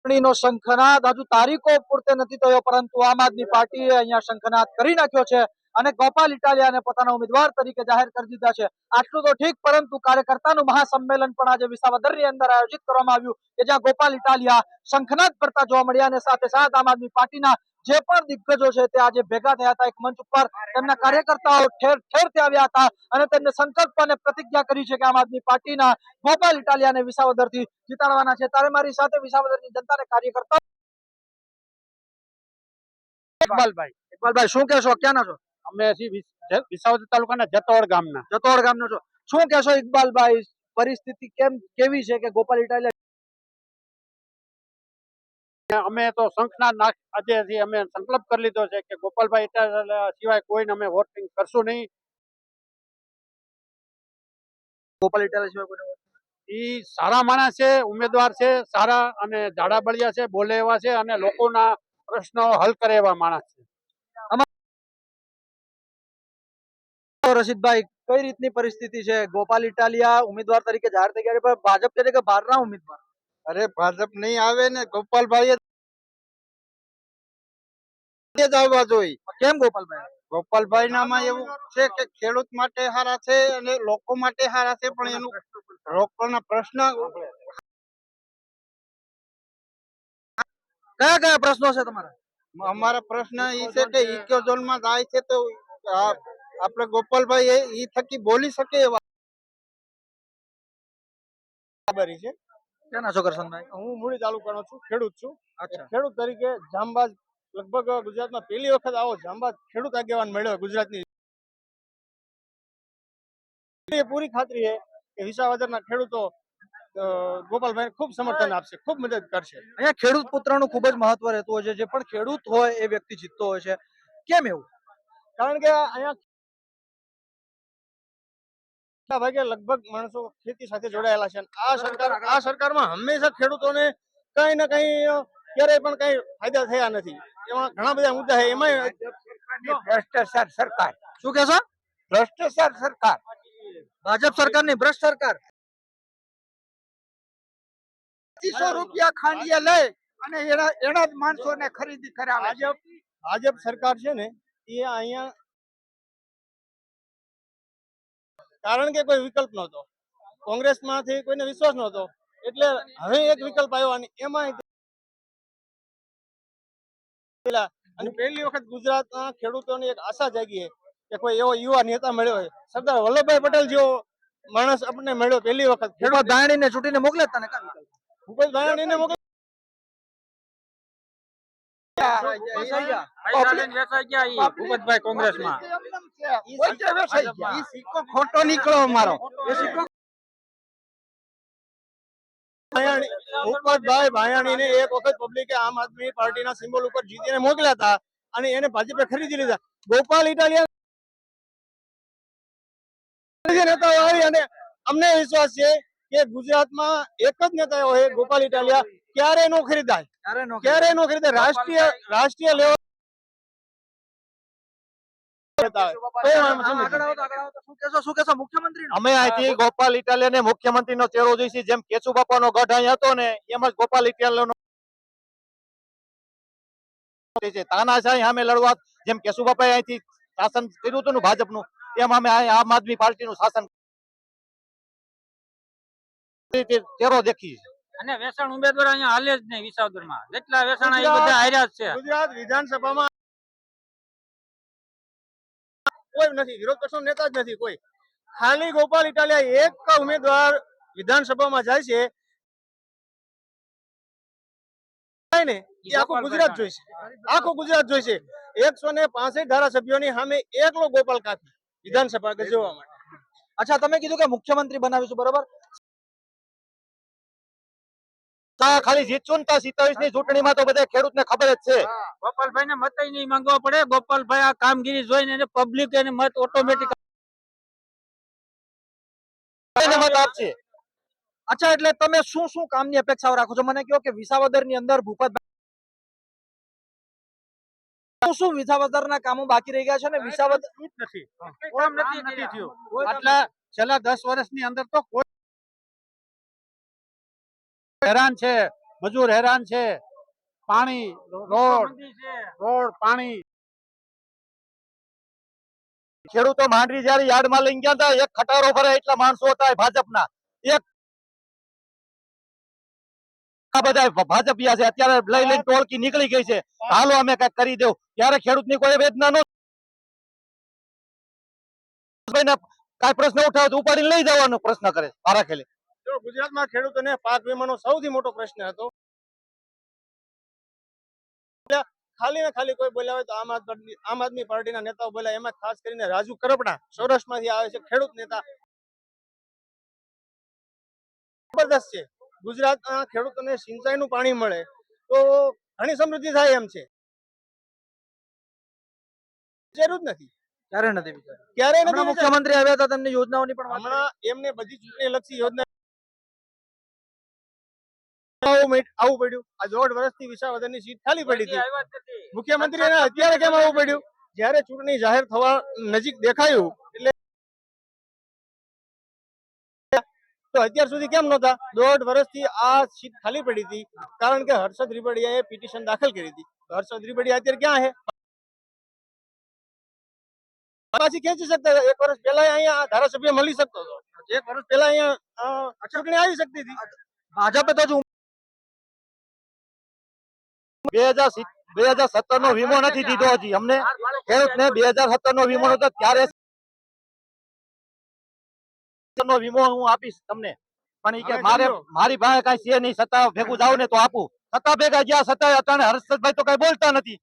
ચૂંટણીનો શંખનાદ હજુ તારીખો પૂરતે નથી થયો, પરંતુ આમ આદમી પાર્ટીએ અહીંયા શંખનાદ કરી નાખ્યો છે અને ગોપાલ ઇટાલિયાને પોતાના ઉમેદવાર તરીકે જાહેર કરી દીધા છે. આટલું તો ઠીક, પરંતુ કાર્યકર્તાનું મહાસંમેલન પણ આજે વિસાવદરની અંદર આયોજિત કરવામાં આવ્યું કે જ્યાં ગોપાલ ઇટાલિયા શંખનાદ કરતા જોવા મળ્યા અને સાથે સાથ આમ આદમી પાર્ટીના જે પણ દિગ્ગજો છે તે આજે ભેગા થયા હતા એક મંચ ઉપર. તેમના કાર્યકર્તાઓ ઠેર ઠેરથી આવ્યા હતા અને તેમને સંકલ્પ અને પ્રતિજ્ઞા કરી છે કે આમ આદમી પાર્ટીના ગોપાલ ઇટાલિયાને વિસાવદરથી જીતાડવાના છે. ત્યારે મારી સાથે વિસાવદરની જનતાને કાર્યકર્તા ઇકબાલભાઈ ઇકબાલભાઈ શું કહેશો? ક્યાંના છો? અમે વિસાવદર તાલુકાના જતોડ ગામના. જતોડ ગામનો છો. શું કહેશો ઇકબાલભાઈ? પરિસ્થિતિ કેમ કેવી છે કે ગોપાલ ઇટાલિયા અમે તો શંખના નાખ આજે અમે સંકલ્પ કરી લીધો છે કે ગોપાલભાઈ ઇટાલિયા સિવાય કોઈને અમે વોટિંગ કરશું નહીં. ગોપાલ ઇટાલિયા સિવાય કોઈને ઈ સારા માણસ છે ઉમેદવાર છે સારા અને જાડા બળિયા છે બોલે એવા છે અને લોકોના પ્રશ્નો હલ કરે એવા માણસ છે. રશીદભાઈ કઈ રીતની પરિસ્થિતિ છે? ગોપાલ ઇટાલિયા ઉમેદવાર તરીકે જાહેર થઈ ગયા ભાજપ તરીકે બહારના ઉમેદવાર? અરે ભાજપ નહીં આવે ને ગોપાલભાઈ જ આવવા જોઈએ. કેમ ગોપાલભાઈ? ગોપાલભાઈ નામાં એવું છે કે ખેડૂત માટે સારા છે અને લોકો માટે સારા છે પણ એનું લોકોના પ્રશ્ન કયા કયા પ્રશ્નો છે તમારા? અમારા પ્રશ્ન ઈ છે કે ઇક્યો ઝોનમાં જાય છે તો આપડે આપણે ગોપાલભાઈ એ ઈ થકી બોલી શકે એવા. છે? ક્યાંના છો કરશનભાઈ? હું મૂળી તાલુકાનો છું ખેડૂત છું. અચ્છા. ખેડૂત તરીકે જામબાજ લગભગ ગુજરાતમાં પહેલી વખત આવો જામબાજ ખેડૂત આગેવાન મળ્યો ગુજરાતની. પૂરી ખાતરી છે કે વિસાવદરના ખેડૂતો ગોપાલભાઈ ખૂબ સમર્થન આપશે ખૂબ મદદ કરશે. અહીંયા ખેડૂત પુત્રનું ખૂબ જ મહત્વ રહેતું હોય છે. જે પણ ખેડૂત હોય એ વ્યક્તિ જીતતો હોય છે. કેમ એવું? કારણ કે અહીંયા ભાગે લગભગ માણસો ખેતી સાથે જોડાયેલા છે. આ સરકાર આ સરકારમાં હંમેશા ખેડૂતોને કઈ ને કઈ ક્યારેય પણ કઈ ફાયદા થયા નથી. એમાં ઘણા બધા મુદ્દા છે. એમાં ભ્રષ્ટાચાર સરકાર. શું કહેશો ભ્રષ્ટાચાર સરકાર. ભાજપ સરકારની ભ્રષ્ટ સરકાર. પચીસો રૂપિયા ખાંડિયા લે અને એના એના જ માણસોને ખરીદી કરાવે ભાજપ ભાજપ સરકાર છે ને એ અહીંયા કારણ કે કોઈ વિકલ્પ નહોતો. કોંગ્રેસમાંથી કોઈને વિશ્વાસ નહોતો. એટલે હવે એક વિકલ્પ આવ્યો અને એમાં અને પહેલી વખત ગુજરાતના ખેડૂતોની એક આશા જાગી કે કોઈ એવો યુવા નેતા મળ્યો હોય. સરદાર વલ્લભભાઈ પટેલ જેવો માણસ આપણને મળ્યો પહેલી વખત. ખેડૂત દાણીને છૂટીને મોકલે તને? ભૂપેશ દાણીને મોકલ ભૂપતભાઈ એક જીતીને મોકલ્યા હતા અને એને ભાજપે ખરીદી લીધા. ગોપાલ ઇટાલિયા નેતા હોય અને અમને વિશ્વાસ છે કે ગુજરાતમાં એક જ નેતા હોય ગોપાલ ઇટાલિયા ક્યારે નો ખરીદાય? ક્યારે નો ખરીદાય? રાષ્ટ્રીય રાષ્ટ્રીય લેવલ મુખ્યમંત્રી ચહેરો જોઈશી જેમ કેશુ ગઢ અહીં હતો ને એમ જ ગોપાલ તાનાશાહી સામે લડવા જેમ કેશુ અહીંથી શાસન કર્યું હતું ને ભાજપનું એમ અમે આમ આદમી પાર્ટી નું શાસન ચહેરો દેખી અને વેચાણ ઉમેદવાર અહીંયા હાલે જ નહીં વિસાવદરમાં જેટલા વેચાણ એ બધા હાર્યા જ છે. ગુજરાત વિધાનસભામાં કોઈ નથી વિરોધ કરશો નેતા જ નથી કોઈ. ખાલી ગોપાલ ઇટાલિયા એક ઉમેદવાર વિધાનસભામાં જાય છે. ને એ આખું ગુજરાત જોઈશે આખું ગુજરાત જોઈશે એકસો ને પાસઠ ધારાસભ્યોની સામે એકલો ગોપાલ કાપી વિધાનસભા જોવા માટે. અચ્છા તમે કીધું કે મુખ્યમંત્રી બનાવીશું બરોબર? ખાલી જીતશું સિત્તાવીસની ચૂંટણીમાં તો બધા ખેડૂતને ખબર જ છે. ગોપાલભાઈ ને મત નહીં માંગવા પડે. ગોપાલભાઈ આ કામગીરી જોઈને પબ્લિક એને મત ઓટોમેટિક મત આપશે? અચ્છા એટલે તમે શું શું કામની અપેક્ષાઓ રાખો છો? મને કહો કે વિસાવદરની અંદર ભૂપત શું શું વિસાવદરના કામો બાકી રહી ગયા છે ને વિસાવદર નથી. કામ. આટલા છેલ્લા દસ વર્ષની અંદર તો કોઈ હેરાન છે, મજૂર હેરાન છે. પાણી, રોડ રોડ, પાણી. ખેડૂતો માંડવી જયારે યાર્ડમાં લઈને ગયા હતા, એક ખટારો ભરે એટલા માણસો હતા ભાજપના. એક આ બધા ભાજપિયા અત્યારે લઈ લઈને ટોળકી નીકળી ગઈ છે. હાલો, અમે કંઈક કરી દેવ. ત્યારે ખેડૂતની કોઈ વેદના નો કઈ પ્રશ્ન ઉઠાવે તો લઈ જવાનો પ્રશ્ન કરે મારા ગુજરાતમાં ખેડૂતોને પાક વીમાનો સૌથી મોટો પ્રશ્ન હતો. ખાલી ને ખાલી કોઈ બોલ્યા હોય તો આમ આદમી આમ આદમી પાર્ટીના નેતાઓ બોલ્યા એમાં ખાસ કરીને રાજુ કરપડા સૌરાષ્ટ્રમાંથી આવે છે ખેડૂત નેતા. જબરદસ્ત છે. ગુજરાતના ખેડૂતોને સિંચાઈનું પાણી મળે તો ઘણી સમૃદ્ધિ થાય એમ છે. જરૂર જ નથી. ક્યારે નથી ક્યારે નથી. મુખ્યમંત્રી આવ્યા હતા તેમની યોજનાઓની પણ હમણાં એમને બધી ચૂંટણી લક્ષી યોજના આવું મીટ- આવવું પડ્યું. આ દોઢ વર્ષથી વિસાવદરની સીટ ખાલી પડી હતી. મુખ્યમંત્રી એને અત્યારે કેમ આવવું પડ્યું? જ્યારે ચૂંટણી જાહેર થવા નજીક દેખાયું એટલે તો અત્યાર સુધી કેમ નહોતા? દોઢ વર્ષથી આ સીટ ખાલી પડી હતી. કારણ કે હર્ષદ રીબડિયાએ પિટિશન દાખલ કરી હતી. તો હર્ષદ રીબડિયા અત્યારે ક્યાં છે પાછી ખેંચી શકતા હતા. એક વર્ષ પહેલા અહીંયા ધારાસભ્ય મળી શકતો હતો. એક વર્ષ પહેલા અહીંયા અ, ચૂંટણી આવી શકતી હતી. ભાજપે તો હજુ બે હજાર બે હજાર સત્તર નો વીમો નથી દીધો હજી અમને ખેડૂતને બે હજાર સત્તર નો વીમો નતો ત્યારે નો વીમો હું આપીશ તમને. પણ એ કે મારે મારી પાસે કઈ છે નહીં સત્તા ભેગું જાવ ને તો આપું. સત્તા ભેગા ગયા સત્તા અત્યારે હર્ષદભાઈ તો કઈ બોલતા નથી.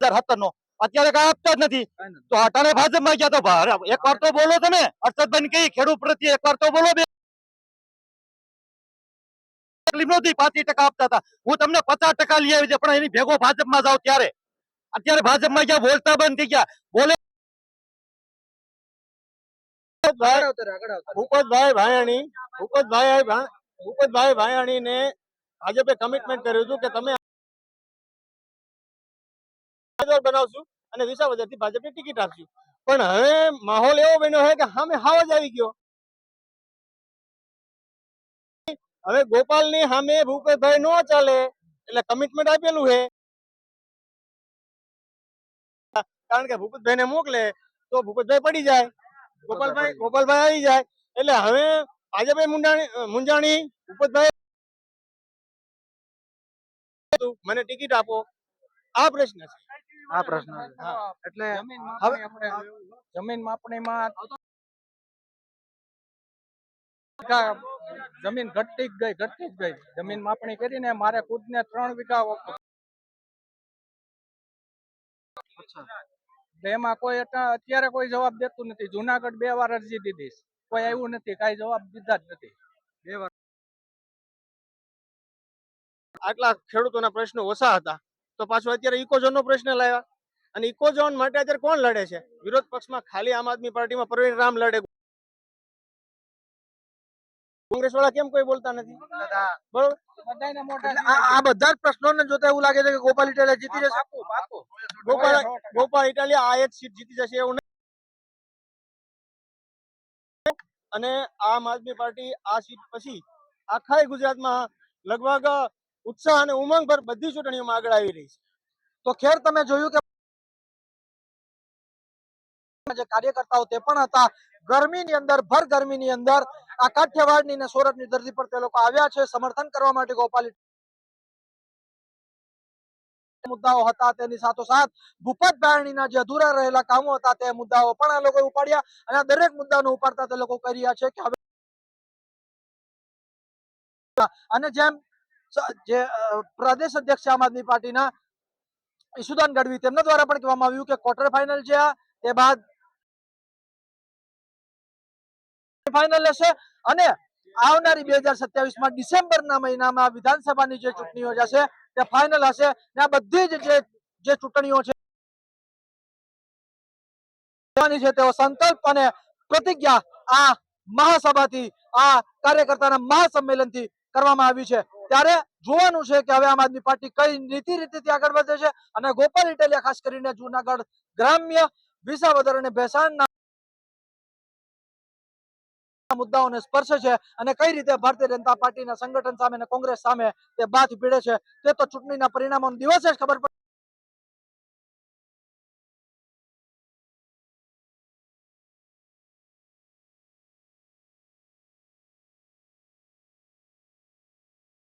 સત્તર નો અત્યારે કઈ આપતા જ નથી. તો અટાણે ભાજપમાં ગયા તો એક વાર તો બોલો તમે. હર્ષદભાઈ ને કઈ ખેડૂત પ્રત્યે એક વાર તો બોલો બે તકલીફ નહોતી પાંત્રીસ ટકા આપતા હતા. હું તમને પચાસ ટકા લઈ આવી પણ એની ભેગો ભાજપમાં જાવ ત્યારે. અત્યારે ભાજપમાં ગયા બોલતા બંધ થઈ ગયા. બોલે. ભૂપતભાઈ ભાયાણી ભૂપતભાઈ ભૂપતભાઈ ભાયાણી ને ભાજપે કમિટમેન્ટ કર્યું હતું કે તમે બનાવશું અને વિસાવદરથી ભાજપની ટિકિટ આપશું. પણ હવે માહોલ એવો બન્યો છે કે સામે હાવ જ આવી ગયો. હવે ગોપાલની સામે ભૂપેશભાઈ નો ચાલે એટલે કમિટમેન્ટ આપેલું છે. કારણ કે ભૂપતભાઈ ને મોકલે તો ભૂપેશભાઈ પડી જાય. ગોપાલભાઈ ગોપાલભાઈ આવી જાય. એટલે હવે ભાજપે મુંડાણી મુંજાણી ભૂપતભાઈ મને ટિકિટ આપો. આ પ્રશ્ન છે. આ પ્રશ્ન એટલે હવે જમીન માપણીમાં જમીન ઘટતી જ ગઈ ઘટતી જ ગઈ. જમીન માપણી કરીને મારે ખુદને ત્રણ વીઘા એમાં કોઈ અત્યારે કોઈ જવાબ દેતું નથી. જુનાગઢ બે વાર અરજી દીધી કોઈ આવ્યું નથી. કઈ જવાબ દીધા જ નથી. આટલા ખેડૂતોના પ્રશ્નો ઓછા હતા. તો પાછો અત્યારે ઇકોઝોન નો પ્રશ્ન લાવ્યા. અને ઇકોઝોન માટે અત્યારે કોણ લડે છે? વિરોધ પક્ષમાં ખાલી આમ આદમી પાર્ટીમાં પ્રવીણ રામ લડે. કોંગ્રેસ વાળા કેમ કોઈ બોલતા નથી? બરોબર? આ બધા જ પ્રશ્નોને જોતા એવું લાગે છે કે ગોપાલ ઇટાલિયા જીતી જશે. ગોપાલ ગોપાલ ઇટાલિયા આ એક સીટ જીતી જશે એવું અને આમ આદમી પાર્ટી આ સીટ પછી આખા ગુજરાતમાં લગભગ ઉત્સાહ અને ઉમંગ પર બધી ચૂંટણીઓમાં આગળ આવી રહી છે. તો ખેર તમે જોયું કે જે કાર્યકર્તાઓ તે પણ હતા. ગરમીની અંદર ભર ગરમીની અંદર આ કાઠિયાવાડની ને સુરતની ધરતી પર તે લોકો આવ્યા છે, સમર્થન કરવા માટે ગોપાલ મુદ્દાઓ હતા, તેની સાથોસાથ ભૂપત બારણીના જે અધૂરા રહેલા કામો હતા, તે મુદ્દાઓ પણ આ લોકો ઉપાડ્યા અને આ દરેક મુદ્દાનો ઉપાડતા તે લોકો કરી રહ્યા છે કે હવે અને જેમ જે પ્રદેશ અધ્યક્ષ આમ આદમી પાર્ટીના ઈશુદાન ગઢવી, તેમના દ્વારા પણ કહેવામાં આવ્યું કે ક્વાર્ટર ફાઇનલ છે આ, તે બાદ ફાઇનલ લેશે અને આવનારી બે હજાર સત્યાવીસમાં ડિસેમ્બરના મહિનામાં વિધાનસભાની જે ચૂંટણીઓ જશે તે ફાઇનલ હશે ને આ બધી જ જે ચૂંટણીઓ છે, તેઓ સંકલ્પ અને પ્રતિજ્ઞા આ મહાસભાથી, આ કાર્યકર્તાના મહાસંમેલનથી કરવામાં આવી છે. ત્યારે જોવાનું છે કે હવે આમ આદમી પાર્ટી કઈ નીતિ રીતિથી આગળ વધે છે અને ગોપાલ ઇટાલિયા ખાસ કરીને જુનાગઢ ગ્રામ્ય વિસાવદર અને ભેસાણના મુદ્દાઓને સ્પર્શે છે અને કઈ રીતે ભારતીય જનતા પાર્ટીના સંગઠન સામે અને કોંગ્રેસ સામે તે બાથ ભીડે છે તે તો ચૂંટણીના પરિણામો દિવસે જ ખબર પડે